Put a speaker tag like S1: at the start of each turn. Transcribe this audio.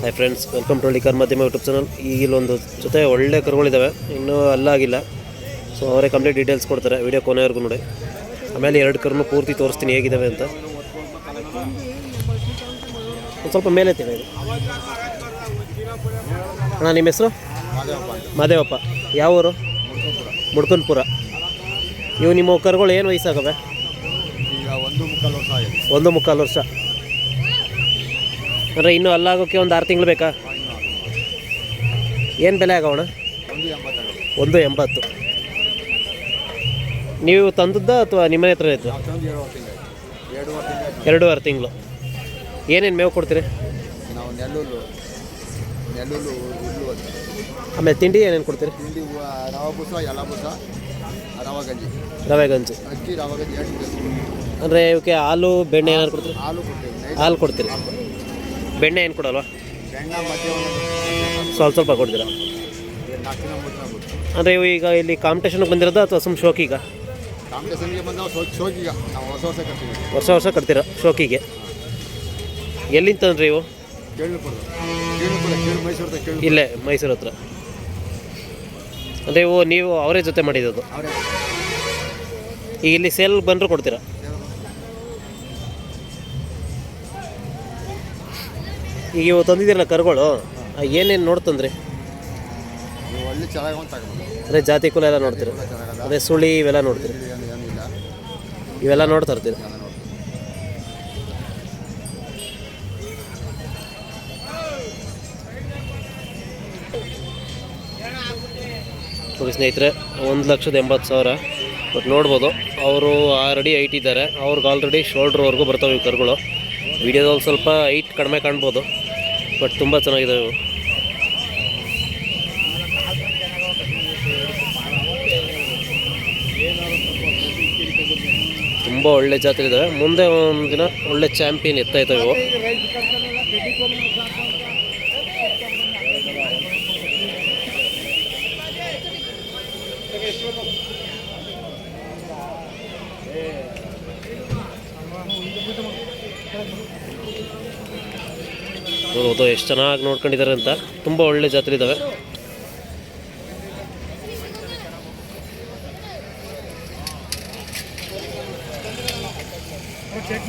S1: Hi friends welcome to ಲಿಕರ್ ಮಾಧ್ಯಮ YouTube channel ಈಗಿಲ್ಲೊಂದು ಜೊತೆ ಒಳ್ಳೆ ಕರುಗಳಿದ್ದಾವೆ ಇನ್ನೂ ಅಲ್ಲಾಗಿಲ್ಲ. ಸೊ ಅವರೇ ಕಂಪ್ಲೀಟ್ ಡೀಟೇಲ್ಸ್ ಕೊಡ್ತಾರೆ ವಿಡಿಯೋ ಕೊನೆವರೆಗೂ ನೋಡಿ. ಆಮೇಲೆ ಎರಡು ಕರುನು ಪೂರ್ತಿ ತೋರಿಸ್ತೀನಿ ಹೇಗಿದ್ದಾವೆ ಅಂತ. ಒಂದು ಸ್ವಲ್ಪ ಮೇಲೆ ಇದು. ಅಣ್ಣ ನಿಮ್ಮ ಹೆಸರು? ಮಾದೇವಪ್ಪ. ಯಾವ ಊರು ಮುಡ್ಕನ್ಪುರ. ಇವು ನಿಮ್ಮ ಕರುಗಳು ಏನು ವಯಸ್ಸಾಗವೆ?
S2: ಒಂದು ಮುಕ್ಕಾಲು ವರ್ಷ.
S1: ಅಂದರೆ ಇನ್ನೂ ಅಲ್ಲಾಗೋಕ್ಕೆ ಒಂದು ಆರು ತಿಂಗಳು ಬೇಕಾ? ಏನು ಬೆಲೆ ಆಗೋಣ?
S2: ಒಂದು
S1: ಎಂಬತ್ತು. ನೀವು ತಂದದ್ದ ಅಥವಾ ನಿಮ್ಮ ಹತ್ರ ಇತ್ತು
S2: ಎರಡೂವರೆ ತಿಂಗಳು
S1: ಏನೇನು ಮೇವು ಕೊಡ್ತೀರಿ?
S2: ನಾವು ನೆಲ್ಲೂರು ನೆಲ್ಲೂರು ಹುಲ್ಲು ಅಂತ.
S1: ಆಮೇಲೆ ತಿಂಡಿ ಏನೇನು ಕೊಡ್ತೀರಿ?
S2: ತಿಂಡಿ ರವೆ ಬೂಸ ಎಲ ಬೂಸ ರವೆ ಗಂಜಿ.
S1: ರವೆ ಗಂಜಿ.
S2: ಅಕ್ಕಿ ರವೆ ಗಂಜಿ
S1: ಅಂದರೆ ಇವಕ್ಕೆ ಹಾಲು ಬೆಣ್ಣೆ ಏನಾದ್ರು ಕೊಡ್ತೀರಿ?
S2: ಹಾಲು ಕೊಡ್ತೀವಿ. ನೈಟ್
S1: ಹಾಲು ಕೊಡ್ತೀರಿ. ಬೆಣ್ಣೆ ಏನು ಕೊಡಲ್ವಾ?
S2: ಬೆಣ್ಣ
S1: ಸ್ವಲ್ಪ ಸ್ವಲ್ಪ ಕೊಡ್ತೀರಾ?
S2: ನಾಲ್ಕು ದಿನ ಮೂರು ದಿನ ಬಿಟ್ಟು
S1: ಅಂದರೆ ಇವು ಈಗ ಇಲ್ಲಿ ಕಾಂಪಿಟೇಷನ್ಗೆ ಬಂದಿರೋದ ಅಥವಾ ಸುಮ್ ಶೋಕಿಗ?
S2: ಕಾಂಪಿಟೇಷನ್ಗೆ ಸೋಕೀಗ ನಾವು ಹೊಸ ಹೊಸ ಕಟ್ತೀವಿ.
S1: ವರ್ಷ ವರ್ಷ ಕಟ್ತೀರಾ ಶೋಕಿಗೆ? ಎಲ್ಲಿಂದ ತಂದ್ರಿ ಇವು?
S2: ಕೇಳು ಕೊಡು ಕೇಳು ಕೊಡು ಕೇಳು ಮೈಸೂರದ ಕೇಳು
S1: ಇಲ್ಲೇ ಮೈಸೂರು ಹತ್ರ. ಅಂದರೆ ಇವು ನೀವು ಅವರೇ ಜೊತೆ ಮಾಡಿದ್ದು
S2: ಅವರೇ.
S1: ಈಗ ಇಲ್ಲಿ ಸೇಲ್ ಬಂದರೂ ಕೊಡ್ತೀರಾ? ಈಗ ಇವು ತಂದಿದ್ದೀರಲ್ಲ ಕರುಗಳು ಏನೇನು ನೋಡ್ತಂದ್ರಿ
S2: ನೀವು ಒಳ್ಳೆ ಚೆನ್ನಾಗಿ ಅಂತ ತಗೊಂಡು
S1: ಅದೇ ಜಾತಿ ಕುಲ ಎಲ್ಲ ನೋಡ್ತೀರಿ? ಅದೇ ಸುಳಿ ಇವೆಲ್ಲ ನೋಡ್ತೀರಿ?
S2: ಏನಿಲ್ಲ.
S1: ಇವೆಲ್ಲ ನೋಡ್ತಾ ಇರ್ತೀರಿ ಸ್ನೇಹಿತರೆ ಒಂದು ಲಕ್ಷದ ಎಂಬತ್ತು ಸಾವಿರ ಬಟ್ ನೋಡ್ಬೋದು. ಅವರು ಆಲ್ರೆಡಿ ಐಟ್ ಇದ್ದಾರೆ. ಅವ್ರಿಗೆ ಆಲ್ರೆಡಿ ಶೋಲ್ಡ್ರ್ವರೆಗೂ ಬರ್ತಾವೆ ಈ ಕರುಗಳು. ವಿಡಿಯೋದಲ್ಲಿ ಸ್ವಲ್ಪ ಹೈಟ್ ಕಡಿಮೆ ಕಾಣ್ಬೋದು ಬಟ್ ತುಂಬ ಚೆನ್ನಾಗಿದ್ದಾವೆ ತುಂಬ ಒಳ್ಳೆ ಜಾತ್ರೆ ಇದ್ದಾವೆ ಮುಂದೆ ಒಂದು ದಿನ ಒಳ್ಳೆ ಚಾಂಪಿಯನ್ ಎತ್ತಾ ಇದ್ದಾವೆ ಇವು. ನೋಡ್ಬೋದು ಎಷ್ಟು ಚೆನ್ನಾಗಿ ನೋಡ್ಕೊಂಡಿದ್ದಾರೆ ಅಂತ. ತುಂಬ ಒಳ್ಳೆ ಜಾತ್ರೆ ಇದ್ದಾವೆ
S2: ಚೆಕ್